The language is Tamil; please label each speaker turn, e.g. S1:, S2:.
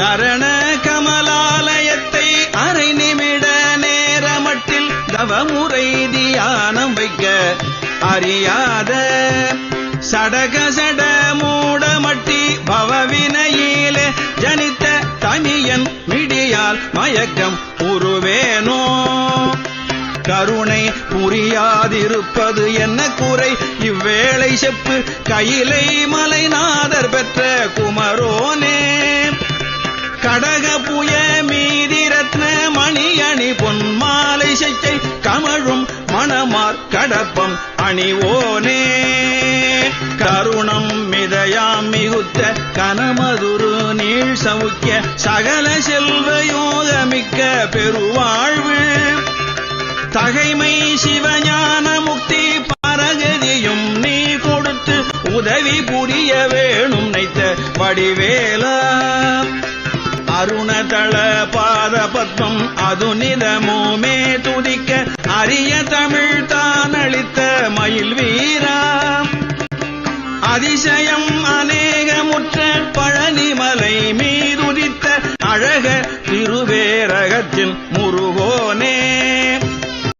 S1: சரண கமலாலயத்தை அரை நிமிட நேரமட்டில் தவமுறை தியானம் வைக்க அறியாத சடக சட மூடமட்டி பவவினையிலே ஜனித்த தனியன் மிடியால் மயக்கம் உருவேனோ? கருணை புரியாதிருப்பது என்ன குறை இவ்வேளை செப்பு கையிலை மலைநாதர் பெற்ற கடக புய மீதி ரத்ன மணியணி பொன்மாலை செச்சை கமழும் மணமார் கடப்பம் அணிவோனே கருணம் மிதையாம் மிகுத்த கனமதுரு நீள் சவுக்கிய சகல செல்வ யோகமிக்க பெருவாழ்வு. தகைமை சிவஞான முக்தி பரகதியும் நீ கொடுத்து உதவி புரிய வேணும் நைத்த வடிவேலா. அருணதள பாத பத்மம் அதுநிதமுமே துதிக்க அரிய தமிழ் தான் அளித்த மயில் வீரா. அதிசயம் அநேகமுற்ற பழனிமலை மீதுதித்த அழக திருவேரகத்தின் முரு